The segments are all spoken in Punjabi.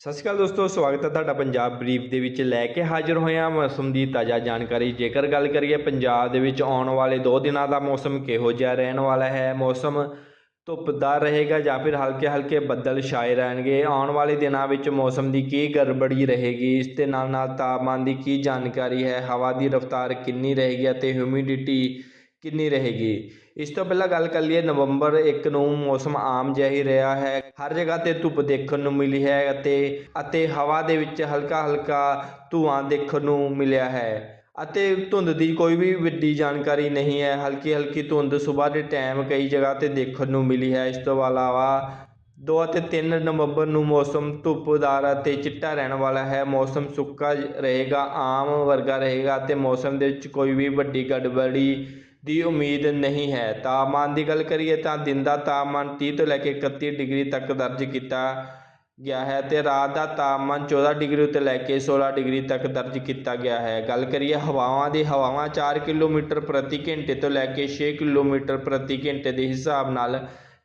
ਸਤਿ ਸ਼੍ਰੀ ਅਕਾਲ ਦੋਸਤੋ, ਸਵਾਗਤ ਹੈ ਤੁਹਾਡਾ ਪੰਜਾਬ ਬਰੀਫ ਦੇ ਵਿੱਚ ਲੈ ਕੇ ਹਾਜ਼ਰ ਹੋਇਆ ਮੌਸਮ ਦੀ ਤਾਜ਼ਾ ਜਾਣਕਾਰੀ। ਜੇਕਰ ਗੱਲ ਕਰੀਏ ਪੰਜਾਬ ਦੇ ਵਿੱਚ ਆਉਣ ਵਾਲੇ 2 ਦਿਨਾਂ ਦਾ ਮੌਸਮ ਕਿਹੋ ਜਿਹਾ ਰਹਿਣ ਵਾਲਾ ਹੈ? ਮੌਸਮ ਧੁੱਪਦਾਰ ਰਹੇਗਾ ਜਾਂ ਫਿਰ ਹਲਕੇ ਹਲਕੇ ਬੱਦਲ ਛਾਏ ਰਹਿਣਗੇ? ਆਉਣ ਵਾਲੇ ਦਿਨਾਂ ਵਿੱਚ ਮੌਸਮ ਦੀ ਕੀ ਗੜਬੜੀ ਰਹੇਗੀ? ਇਸ ਦੇ ਨਾਲ ਨਾਲ ਤਾਪਮਾਨ ਦੀ ਕੀ ਜਾਣਕਾਰੀ ਹੈ? ਹਵਾ ਦੀ ਰਫ਼ਤਾਰ ਕਿੰਨੀ ਰਹੇਗੀ ਅਤੇ ਹਿਊਮਿਡਿਟੀ ਕਿੰਨੀ ਰਹੇਗੀ? ਇਸ ਤੋਂ ਪਹਿਲਾਂ ਗੱਲ ਕਰ ਲਈਏ, ਨਵੰਬਰ 1 ਨੂੰ ਮੌਸਮ ਆਮ ਜਿਹਾ ਹੀ ਰਿਹਾ ਹੈ। ਹਰ ਜਗ੍ਹਾ ਤੇ ਧੁੱਪ ਦੇਖਣ ਨੂੰ ਮਿਲੀ ਹੈ ਅਤੇ ਅਤੇ ਹਵਾ ਦੇ ਵਿੱਚ ਹਲਕਾ ਹਲਕਾ ਧੂਆਂ ਦੇਖਣ ਨੂੰ ਮਿਲਿਆ ਹੈ। ਅਤੇ ਧੁੰਦ ਦੀ ਕੋਈ ਵੀ ਵੱਡੀ ਜਾਣਕਾਰੀ ਨਹੀਂ ਹੈ। ਹਲਕੀ ਹਲਕੀ ਧੁੰਦ ਸਵੇਰ ਦੇ ਟਾਈਮ ਕਈ ਜਗ੍ਹਾ ਤੇ ਦੇਖਣ ਨੂੰ ਮਿਲੀ ਹੈ। ਇਸ ਤੋਂ ਇਲਾਵਾ 2 ਅਤੇ 3 ਨਵੰਬਰ ਨੂੰ ਮੌਸਮ ਧੁੱਪਦਾਰ ਅਤੇ ਚਿੱਟਾ ਰਹਿਣ ਵਾਲਾ ਹੈ। ਮੌਸਮ ਸੁੱਕਾ ਰਹੇਗਾ, ਆਮ ਵਰਗਾ ਰਹੇਗਾ ਅਤੇ ਮੌਸਮ ਦੇ ਵਿੱਚ ਕੋਈ ਵੀ ਵੱਡੀ ਗੜਬੜੀ ਦੀ ਉਮੀਦ ਨਹੀਂ ਹੈ। ਤਾਪਮਾਨ ਦੀ ਗੱਲ ਕਰੀਏ ਤਾਂ ਦਿਨ ਦਾ ਤਾਪਮਾਨ 30 ਤੋਂ ਲੈ ਕੇ 31 ਡਿਗਰੀ ਤੱਕ ਦਰਜ ਕੀਤਾ ਗਿਆ ਹੈ ਤੇ ਰਾਤ ਦਾ ਤਾਪਮਾਨ 14 ਡਿਗਰੀ ਤੋਂ ਲੈ ਕੇ 16 ਡਿਗਰੀ ਤੱਕ ਦਰਜ ਕੀਤਾ ਗਿਆ ਹੈ। ਗੱਲ ਕਰੀਏ ਹਵਾਵਾਂ ਦੀ, ਹਵਾਵਾਂ 4 ਕਿਲੋਮੀਟਰ ਪ੍ਰਤੀ ਘੰਟੇ ਤੋਂ ਲੈ ਕੇ 6 ਕਿਲੋਮੀਟਰ ਪ੍ਰਤੀ ਘੰਟੇ ਦੇ ਹਿਸਾਬ ਨਾਲ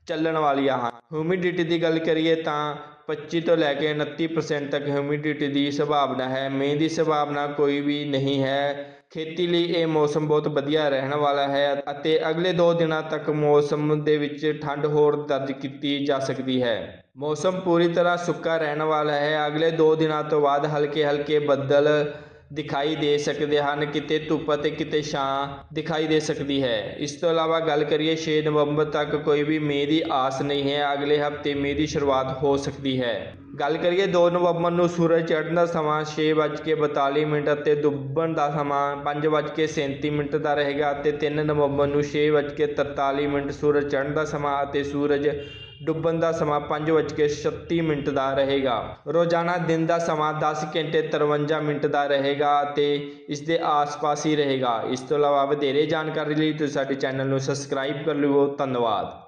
ਚੱਲਣ ਵਾਲੀਆਂ ਹਨ। ਹਿਊਮਿਡਿਟੀ ਦੀ ਗੱਲ ਕਰੀਏ ਤਾਂ 25 ਤੋਂ ਲੈ ਕੇ 29% ਤੱਕ ਹਿਊਮਿਡਿਟੀ ਦੀ ਸੰਭਾਵਨਾ ਹੈ। ਮੀਂਹ ਦੀ ਸੰਭਾਵਨਾ ਕੋਈ ਵੀ ਨਹੀਂ ਹੈ। ਖੇਤੀ ਲਈ ਇਹ ਮੌਸਮ ਬਹੁਤ ਵਧੀਆ ਰਹਿਣ ਵਾਲਾ ਹੈ ਅਤੇ ਅਗਲੇ 2 ਦਿਨਾਂ ਤੱਕ ਮੌਸਮ ਦੇ ਵਿੱਚ ਠੰਡ ਹੋਰ ਦਰਜ ਕੀਤੀ ਜਾ ਸਕਦੀ ਹੈ। ਮੌਸਮ ਪੂਰੀ ਤਰ੍ਹਾਂ ਸੁੱਕਾ ਰਹਿਣ ਵਾਲਾ ਹੈ। ਅਗਲੇ 2 ਦਿਨਾਂ ਤੋਂ ਬਾਅਦ ਹਲਕੇ ਹਲਕੇ ਬੱਦਲ ਦਿਖਾਈ ਦੇ ਸਕਦੇ ਹਨ, ਕਿਤੇ ਧੁੱਪ ਅਤੇ ਕਿਤੇ ਛਾਂ ਦਿਖਾਈ ਦੇ ਸਕਦੀ ਹੈ। ਇਸ ਤੋਂ ਇਲਾਵਾ ਗੱਲ ਕਰੀਏ 6 ਨਵੰਬਰ ਤੱਕ ਕੋਈ ਵੀ ਮੀਂਹ ਦੀ ਆਸ ਨਹੀਂ ਹੈ, ਅਗਲੇ ਹਫ਼ਤੇ ਮੀਂਹ ਦੀ ਸ਼ੁਰੂਆਤ ਹੋ ਸਕਦੀ ਹੈ। ਗੱਲ ਕਰੀਏ 2 ਨਵੰਬਰ ਨੂੰ ਸੂਰਜ ਚੜ੍ਹਨ ਦਾ ਸਮਾਂ 6:42 ਮਿੰਟ ਅਤੇ ਡੁੱਬਣ ਦਾ ਸਮਾਂ 5:37 ਮਿੰਟ ਦਾ ਰਹੇਗਾ ਅਤੇ 3 ਨਵੰਬਰ ਨੂੰ 6:43 ਮਿੰਟ ਸੂਰਜ ਚੜ੍ਹਨ ਦਾ ਸਮਾਂ ਅਤੇ ਸੂਰਜ ਡੁੱਬਣ ਦਾ ਸਮਾਂ 5:36 ਮਿੰਟ ਦਾ ਰਹੇਗਾ। ਰੋਜ਼ਾਨਾ ਦਿਨ ਦਾ ਸਮਾਂ 10 ਘੰਟੇ 53 ਮਿੰਟ ਦਾ ਰਹੇਗਾ ਅਤੇ ਇਸ ਦੇ ਆਸ-ਪਾਸ ਹੀ ਰਹੇਗਾ। ਇਸ ਤੋਂ ਇਲਾਵਾ ਵਧੇਰੇ ਜਾਣਕਾਰੀ ਲਈ ਤੁਸੀਂ ਸਾਡੇ ਚੈਨਲ ਨੂੰ ਸਬਸਕ੍ਰਾਈਬ ਕਰ ਲਿਓ। ਧੰਨਵਾਦ।